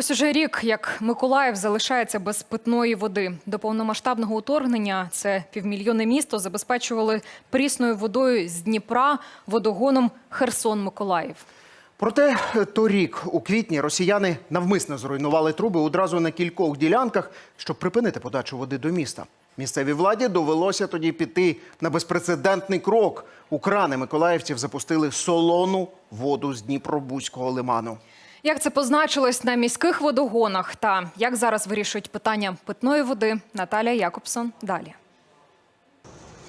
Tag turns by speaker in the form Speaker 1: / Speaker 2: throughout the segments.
Speaker 1: Ось уже рік, як Миколаїв залишається без питної води. До повномасштабного уторгнення це півмільйонне місто забезпечували прісною водою з Дніпра водогоном Херсон-Миколаїв.
Speaker 2: Проте торік, у квітні, росіяни навмисно зруйнували труби одразу на кількох ділянках, щоб припинити подачу води до міста. Місцевій владі довелося тоді піти на безпрецедентний крок. У крани миколаївців запустили солону воду з Дніпробузького лиману.
Speaker 1: Як це позначилось на міських водогонах та як зараз вирішують питання питної води, Наталія Якобсон далі.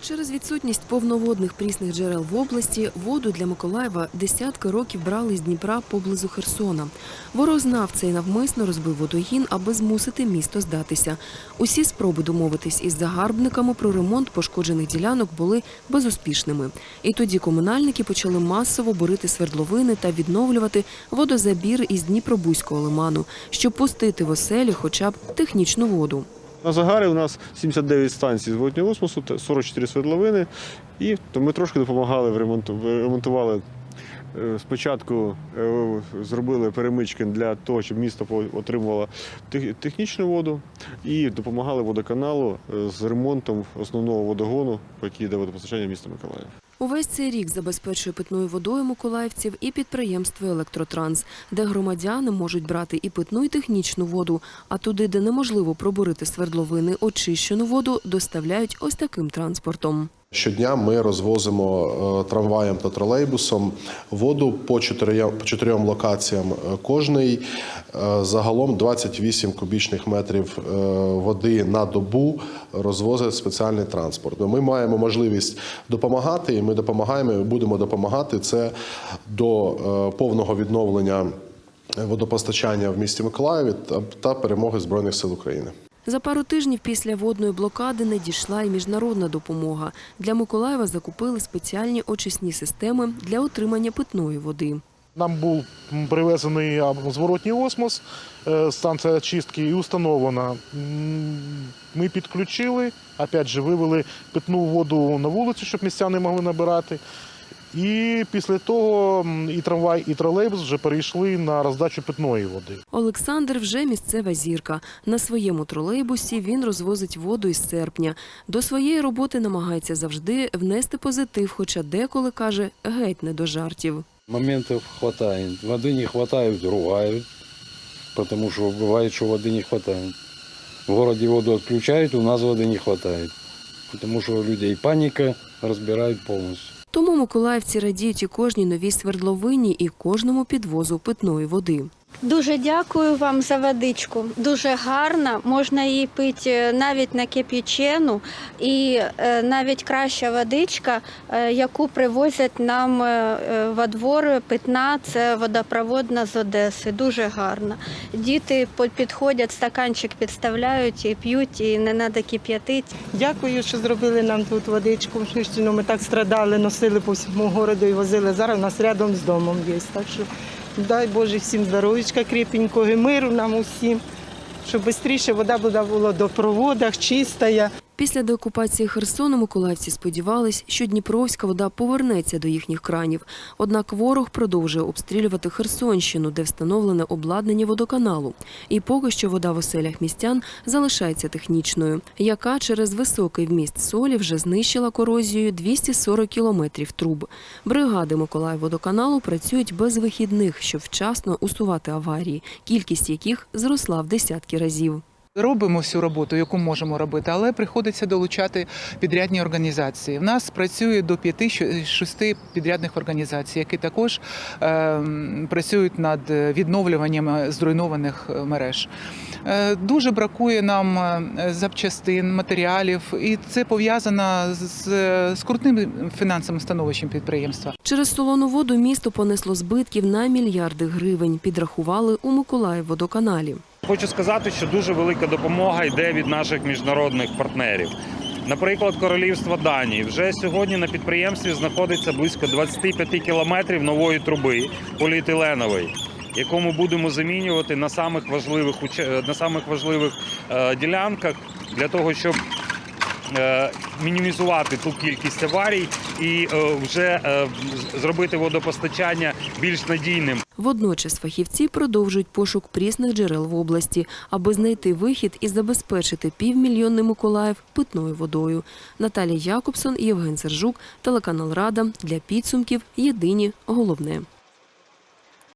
Speaker 3: Через відсутність повноводних прісних джерел в області воду для Миколаєва десятки років брали з Дніпра поблизу Херсона. Ворог знав це і навмисно розбив водогін, аби змусити місто здатися. Усі спроби домовитись із загарбниками про ремонт пошкоджених ділянок були безуспішними. І тоді комунальники почали масово борити свердловини та відновлювати водозабір із Дніпробузького лиману, щоб пустити в оселі хоча б технічну воду.
Speaker 4: На загарі у нас 79 станцій з зворотнього осмосу, та 44 свердловини. І то ми трошки допомагали в ремонту. Ремонтували е, спочатку е, зробили перемички для того, щоб місто отримувало технічну воду, і допомагали водоканалу е, з ремонтом основного водогону, який йде водопостачання міста Миколаїв.
Speaker 3: Увесь цей рік забезпечує питною водою миколаївців і підприємство Електротранс, де громадяни можуть брати і питну, і технічну воду. А туди, де неможливо пробурити свердловини, очищену воду доставляють ось таким транспортом.
Speaker 5: Щодня ми розвозимо е, трамваєм та тролейбусом воду по чотирьом, по чотирьом локаціям е, кожний. Е, Загалом 28 кубічних метрів води на добу розвозить спеціальний транспорт. Ми маємо можливість допомагати, і ми допомагаємо, і будемо допомагати. Це до повного відновлення водопостачання в місті Миколаєві та перемоги Збройних сил України.
Speaker 3: За пару тижнів після водної блокади не дійшла і міжнародна допомога. Для Миколаєва закупили спеціальні очисні системи для отримання питної води.
Speaker 6: Нам був привезений зворотній осмос, е, станція очистки і установлена. Ми підключили, опять же, вивели питну воду на вулицю, щоб містяни могли набирати. І після того м, і трамвай, і тролейбус вже перейшли на роздачу питної води.
Speaker 3: Олександр вже місцева зірка. На своєму тролейбусі він розвозить воду із серпня. До своєї роботи намагається завжди внести позитив, хоча деколи каже геть не до жартів.
Speaker 7: Моментов хватает. Воды не хватает, ругают, потому что бывает, что воды не хватает. В городе воду отключают, у нас воды не хватает. Потому что у людей паника, разбирают полностью.
Speaker 3: Миколаївці радіють і кожній новій свердловині, і кожному підвозу питної води.
Speaker 8: Дуже дякую вам за водичку. Дуже гарна. Можна її пити навіть на кип'ячену. І е, навіть краща водичка, е, яку привозять нам е, е, во двор питна, це водопроводна з Одеси. Дуже гарна. Діти підходять, стаканчик підставляють і п'ють, і не треба кип'ятити.
Speaker 9: Дякую, що зробили нам тут водичку. Що ми так страдали, носили по всьому городу і возили. Зараз у нас рядом з домом є. Так що дай Боже всім здоров'ячка крепенького, і миру нам усім, щоб швидше вода була в проводах, чиста.
Speaker 3: Після деокупації Херсону миколаївці сподівались, що Дніпровська вода повернеться до їхніх кранів. Однак ворог продовжує обстрілювати Херсонщину, де встановлене обладнання водоканалу. І поки що вода в оселях містян залишається технічною, яка через високий вміст солі вже знищила корозією 240 кілометрів труб. Бригади Миколаївводоканалу працюють без вихідних, щоб вчасно усувати аварії, кількість яких зросла в десятки разів.
Speaker 10: Робимо всю роботу, яку можемо робити, але приходиться долучати підрядні організації. В нас працює до 5-6 підрядних організацій, які також е, працюють над відновлюванням зруйнованих мереж. Е, дуже бракує нам е, запчастин, матеріалів, і це пов'язано з, з фінансовим становищем підприємства.
Speaker 3: Через солону воду місто понесло збитків на мільярди гривень. Підрахували у Миколаївводоканалі.
Speaker 11: Хочу сказати, що дуже велика допомога йде від наших міжнародних партнерів. Наприклад, королівство Данії вже сьогодні на підприємстві знаходиться близько 25 кілометрів нової труби поліетиленової, яку ми будемо замінювати на самих важливих на самих важливих е, ділянках для того, щоб е, мінімізувати ту кількість аварій і е, вже е, зробити водопостачання більш надійним.
Speaker 3: Водночас фахівці продовжують пошук прісних джерел в області, аби знайти вихід і забезпечити півмільйонний Миколаїв питною водою. Наталія Якобсон, Євген Сержук, телеканал Рада для підсумків. Єдині головне.